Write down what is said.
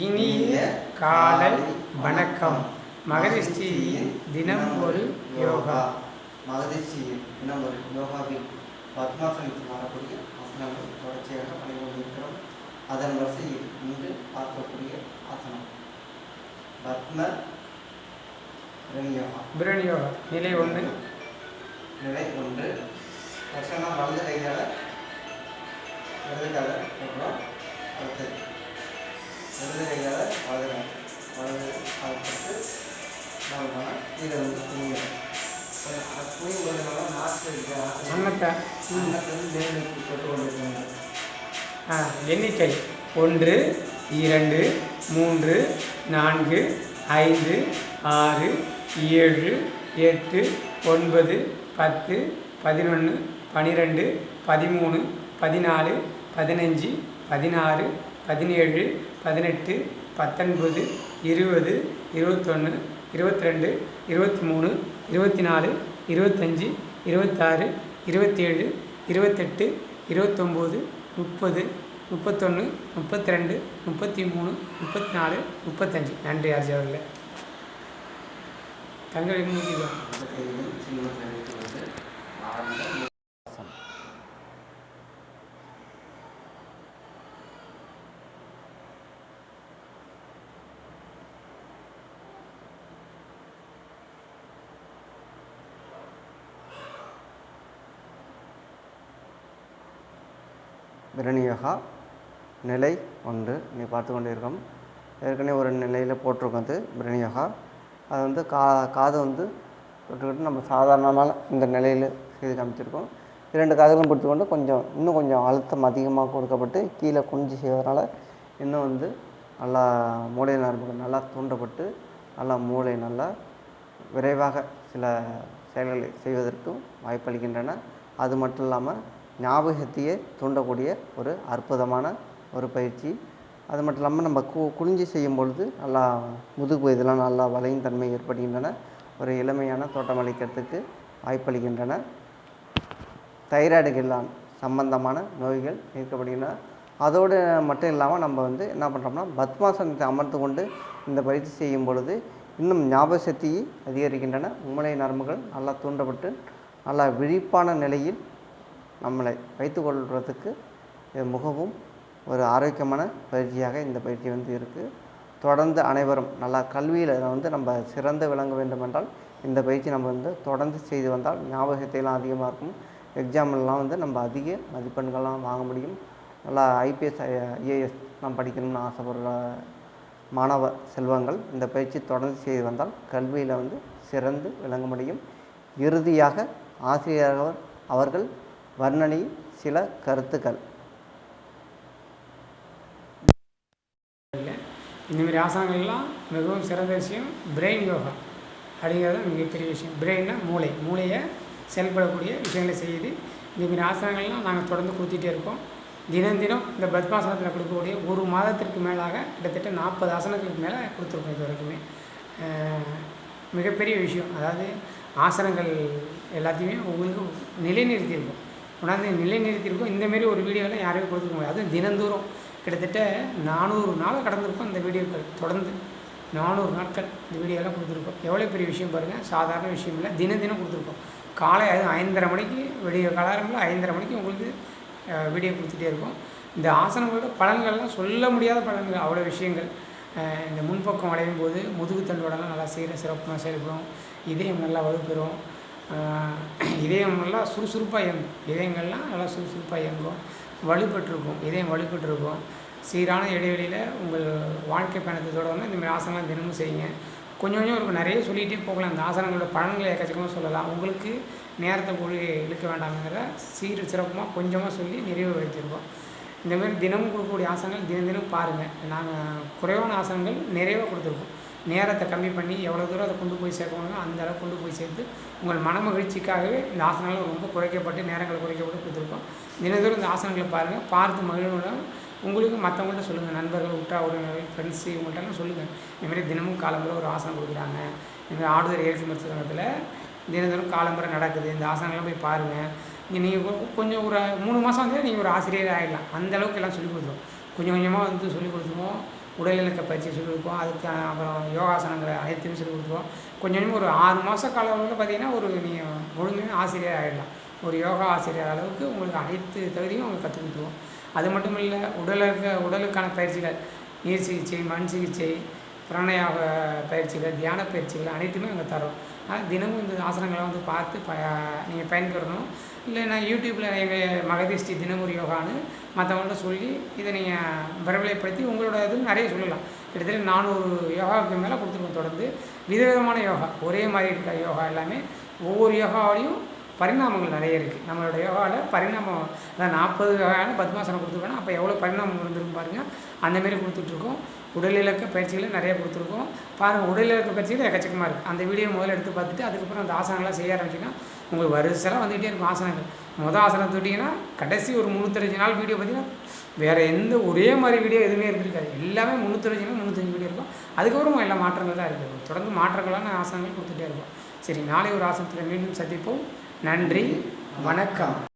இனிய காலை வணக்கம். மகரிஷியின் தினம் ஒரு யோகா. மகரிஷியின் தினம் ஒரு யோகாவில் பத்மாசனத்தில் வரக்கூடிய ஆசனங்கள் தொடர்ச்சியாக பண்ணி கொண்டிருக்கிறோம். அதன் வரிசையில் இன்று பார்க்கக்கூடிய ஆசனம். பத்ம யோகா பிரணி யோகா நிலை ஒன்று. நிலை ஒன்று. லட்சணம் வலது கையால் இடது கால போடுறோம். அடுத்தது. கால் வலது கால் போட்டு நம்ம இதை வந்து அன்னத்தை அன்னத்தை ஆ, எண்ணிக்கை. ஒன்று இரண்டு மூன்று நான்கு ஐந்து ஆறு ஏழு எட்டு ஒன்பது பத்து பதினொன்று பன்னிரெண்டு பதிமூணு பதினாலு பதினஞ்சு பதினாறு பதினேழு பதினெட்டு பத்தொன்பது இருபது இருபத்தொன்று இருபத்தி ரெண்டு இருபத்தி மூணு இருபத்தி நாலு இருபத்தஞ்சி இருபத்தாறு இருபத்தேழு இருபத்தெட்டு இருபத்தொம்போது முப்பது முப்பத்தொன்று முப்பத்தி ரெண்டு முப்பத்தி மூணு முப்பத்தி நாலு முப்பத்தஞ்சு. நன்றி ஆர்ஜி அவர்களே. தங்கள் பிரணி யோகா நிலை ஒன்று. நீ பார்த்து கொண்டிருக்கோம் ஏற்கனவே ஒரு நிலையில் போட்டிருக்கோம் அது பிரணியோகா அது வந்து கா காது வந்து தொட்டுக்கிட்டு நம்ம சாதாரணமான இந்த நிலையில் செய்து காமிச்சிருக்கோம். இரண்டு காதுகளும் பிடித்துக்கொண்டு கொஞ்சம் இன்னும் கொஞ்சம் அழுத்தம் அதிகமாக கொடுக்கப்பட்டு கீழே குனிஞ்சு செய்வதனால இன்னும் வந்து நல்லா மூளை நரம்புகள் நல்லா தூண்டப்பட்டு நல்லா மூளை நல்லா விரைவாக சில செயல்களை செய்வதற்கும் வாய்ப்பளிக்கின்றன. அது மட்டும் இல்லாமல் ஞாபகத்தையே தூண்டக்கூடிய ஒரு அற்புதமான ஒரு பயிற்சி. அது மட்டும் இல்லாமல் நம்ம கு குனிஞ்சு செய்யும் பொழுது நல்லா முதுகு இதெல்லாம் நல்லா வளையும் தன்மை ஏற்படுகின்றன. ஒரு இளமையான தோட்டம் அளிக்கிறதுக்கு வாய்ப்பளிக்கின்றன. தைராய்டு கில்லான் சம்பந்தமான நோய்கள் நீக்கப்படுகின்றன அதோடு மட்டும் இல்லாமல் நம்ம வந்து என்ன பண்ணுறோம்னா பத்மாசனத்தை அமர்ந்து கொண்டு இந்த பயிற்சி செய்யும் பொழுது இன்னும் ஞாபக சக்தியை அதிகரிக்கின்றன. மூளை நரம்புகள் நல்லா தூண்டப்பட்டு நல்லா விழிப்பான நிலையில் நம்மளை வைத்துக்கொள்வதற்கு மிகவும் ஒரு ஆரோக்கியமான பயிற்சியாக இந்த பயிற்சி வந்து இருக்குது தொடர்ந்து அனைவரும் நல்லா கல்வியில் வந்து நம்ம சிறந்து விளங்க வேண்டுமென்றால் இந்த பயிற்சி நம்ம வந்து தொடர்ந்து செய்து வந்தால் ஞாபகத்தையெல்லாம் அதிகமாக இருக்கும். எக்ஸாம்லாம் வந்து நம்ம அதிக மதிப்பெண்கள்லாம் வாங்க முடியும். நல்லா ஐபிஎஸ் ஐஏஎஸ் நாம் படிக்கணும்னு ஆசைப்படுற மாணவ செல்வங்கள் இந்த பயிற்சி தொடர்ந்து செய்து வந்தால் கல்வியில் வந்து சிறந்து விளங்க முடியும். இறுதியாக ஆசிரியர் அவர்கள் வர்ணனை சில கருத்துக்கள். இந்தமாரி ஆசனங்கள்லாம் மிகவும் சிறந்த விஷயம் பிரெயின் யோகா அப்படிங்கிறது மிகப்பெரிய விஷயம். பிரெயின்னா மூளை. மூளையை செயல்படக்கூடிய விஷயங்களை செய்யுது. இந்தமாரி ஆசனங்கள்லாம் நாங்கள் தொடர்ந்து கொடுத்துட்டே இருக்கோம். தினம் தினம் இந்த பத்மாசனத்தில் கொடுக்கக்கூடிய ஒரு மாதத்திற்கு மேலாக கிட்டத்தட்ட நாற்பது ஆசனங்களுக்கு மேலே கொடுத்துருக்கோம் இது வரைக்குமே. மிகப்பெரிய விஷயம். அதாவது ஆசனங்கள் எல்லாத்தையுமே உங்களுக்கு நிலைநிறுத்தியிருக்கோம். கொண்டாந்து நிலைநிறுத்தியிருக்கோம். இந்தமாரி ஒரு வீடியோலாம் யாருமே கொடுத்துருக்க முடியாது. அதுவும் தினந்தோறும். கிட்டத்தட்ட நானூறு நாள் கடந்திருக்கும் இந்த வீடியோக்கள். தொடர்ந்து நானூறு நாட்கள் இந்த வீடியோலாம் கொடுத்துருக்கோம். எவ்வளோ பெரிய விஷயம் பாருங்கள் சாதாரண விஷயம் இல்லை. தினம் தினம் கொடுத்துருக்கோம். காலை அது ஐந்தரை மணிக்கு வீடியோ காலாரம்பில் ஐந்தரை மணிக்கு உங்களுக்கு வீடியோ கொடுத்துட்டே இருக்கும். இந்த ஆசனங்களோட பலன்கள்லாம் சொல்ல முடியாத பலன்கள். அவ்வளோ விஷயங்கள். இந்த முன்பக்கம் அடையும் போது முதுகுத்தண்டோடலாம் நல்லா செய்கிற சிறப்பாக செயல்படும். இதயம் நல்லா வலுப்பெறும் அஹ், இதயம் நல்லா சுறுசுறுப்பாக இயங்கும். இதயங்கள்லாம் நல்லா சுறுசுறுப்பாக இயங்கும். வலுப்பெற்றிருக்கும் இதயம் வலுப்பெற்றிருக்கும் சீரான இடைவெளியில் உங்கள் வாழ்க்கை பயணத்தை தொடர்ந்து இந்தமாதிரி ஆசனம்லாம் தினமும் செய்யுங்க. கொஞ்சம் கொஞ்சம் இருக்கும் நிறைய சொல்லிகிட்டே போகலாம். இந்த ஆசனங்களோட பலன்களை எக்கச்சக்கமாக சொல்லலாம். உங்களுக்கு நேரத்தை போய் இழுக்க வேண்டாம்ங்கிற சீர் சிறப்புமாக கொஞ்சமாக சொல்லி நிறைவு வைத்திருக்கோம். இந்தமாதிரி தினமும் கொடுக்கக்கூடிய ஆசனங்கள் தினம் தினம் பாருங்கள் நாங்கள் குறைவான ஆசனங்கள் நிறைவாக கொடுத்துருக்கோம். நேரத்தை கம்மி பண்ணி எவ்வளோ தூரம் அதை கொண்டு போய் சேர்க்கணுமோ அந்த அளவுக்கு கொண்டு போய் சேர்த்து உங்கள் மன மகிழ்ச்சிக்காகவே இந்த ஆசனங்கள் ரொம்ப குறைக்கப்பட்டு நேரங்களை குறைக்கப்பட்டு கொடுத்துருக்கோம். தினந்தோறும் இந்த ஆசனங்களை பாருங்கள் பார்த்து மகிழ்வுடன் உங்களுக்கு மற்றவங்கள்ட்ட சொல்லுங்கள் நண்பர்கள் உட்டா ஒரு ஃப்ரெண்ட்ஸு இவங்கள்ட்டலாம் சொல்லுங்கள் இதுமாரி தினமும் காலம்புற ஒரு ஆசனம் கொடுக்குறாங்க. இந்த ஆடுதல் ஏழ்ச்சி மருத்துவத்தில் தினந்தோறும் காலம்புற நடக்குது. இந்த ஆசனங்கள்லாம் போய் பாருங்கள் நீங்கள் கொஞ்சம் ஒரு மூணு மாதம் வந்து நீங்கள் ஒரு ஆசிரியர் ஆகிடலாம் அந்த அளவுக்கு எல்லாம் சொல்லிக் கொடுத்துருவோம். கொஞ்சம் கொஞ்சமாக வந்து சொல்லிக் கொடுத்துருவோம். உடலிணக்க பயிற்சி சொல்லி கொடுப்போம் அதுக்கு அப்புறம் யோகாசனங்களை அனைத்தையும் சொல்லி கொடுப்போம் கொஞ்சம் ஒரு ஆறு மாத காலங்களில் பார்த்தீங்கன்னா ஒரு நீங்கள் முழுமையாக ஆசிரியர் ஆகிடலாம் ஒரு யோகா ஆசிரியர் அளவுக்கு உங்களுக்கு அனைத்து தகுதியும் உங்களுக்கு கற்றுக் கொடுத்துருவோம். அது மட்டும் இல்லை உடலுக்கு உடலுக்கான பயிற்சிகள் நீர் சிகிச்சை மண் சிகிச்சை பிராணயாக பயிற்சிகள் தியான பயிற்சிகள் அனைத்துமே அங்கே தரோம் ஆனால் தினமும் இந்த ஆசனங்களை வந்து பார்த்து ப நீங்கள் பயன்பெறணும் இல்லை நான் யூடியூப்பில் எங்கள் மகதிஷ்டி தினமுறை யோகான்னு மற்றவங்கள்ட்ட சொல்லி இதை நீங்கள் பிரபலப்படுத்தி உங்களோட இது நிறைய சொல்லலாம். கிட்டத்தட்ட நானூறு யோகாவுக்கு மேலே கொடுத்துருக்கோம் தொடர்ந்து. விதவிதமான யோகா ஒரே மாதிரி இருக்கிற யோகா எல்லாமே ஒவ்வொரு யோகாவிலையும் பரிணாமங்கள் நிறைய இருக்குது நம்மளோட யோகாவில் பரிணாமம் அதான் நாற்பது வகையான பத்மாசனம் கொடுத்துருக்கோம் அப்போ எவ்வளோ பரிணாமம் இருந்திருக்கும் பாருங்கள் அந்தமாரி கொடுத்துட்ருக்கோம். உடல் இலக்க பயிற்சிகளை நிறைய கொடுத்துருக்கோம். பாருங்கள் உடல் இலக்க பயிற்சிகள் எக்கச்சக்கமாக இருக்குது அந்த வீடியோ முதல்ல எடுத்து பார்த்துட்டு அதுக்கப்புறம் அந்த ஆசனங்கள்லாம் செய்ய ஆரம்பிச்சிங்கன்னா உங்களுக்கு வருஷலாம் வந்துகிட்டே இருக்கும் ஆசனங்கள். மொதல் ஆசனம் தொட்டிங்கன்னா கடைசி ஒரு முந்நூற்றஞ்சு நாள் வீடியோ பார்த்தீங்கன்னா வேறு எந்த ஒரே மாதிரி வீடியோ எதுவுமே இருந்திருக்காது. எல்லாமே முந்நூற்றஞ்சு நாள் முந்நூற்றஞ்சு வீடியோ இருக்கும். அதுக்கப்புறம் எல்லா மாற்றங்கள் தான் இருக்குது தொடர்ந்து மாற்றங்களான ஆசனங்கள் கொடுத்துட்டே இருக்கும். சரி நாளை ஒரு ஆசனத்தில் மீண்டும் சந்திப்போம். நன்றி வணக்கம்.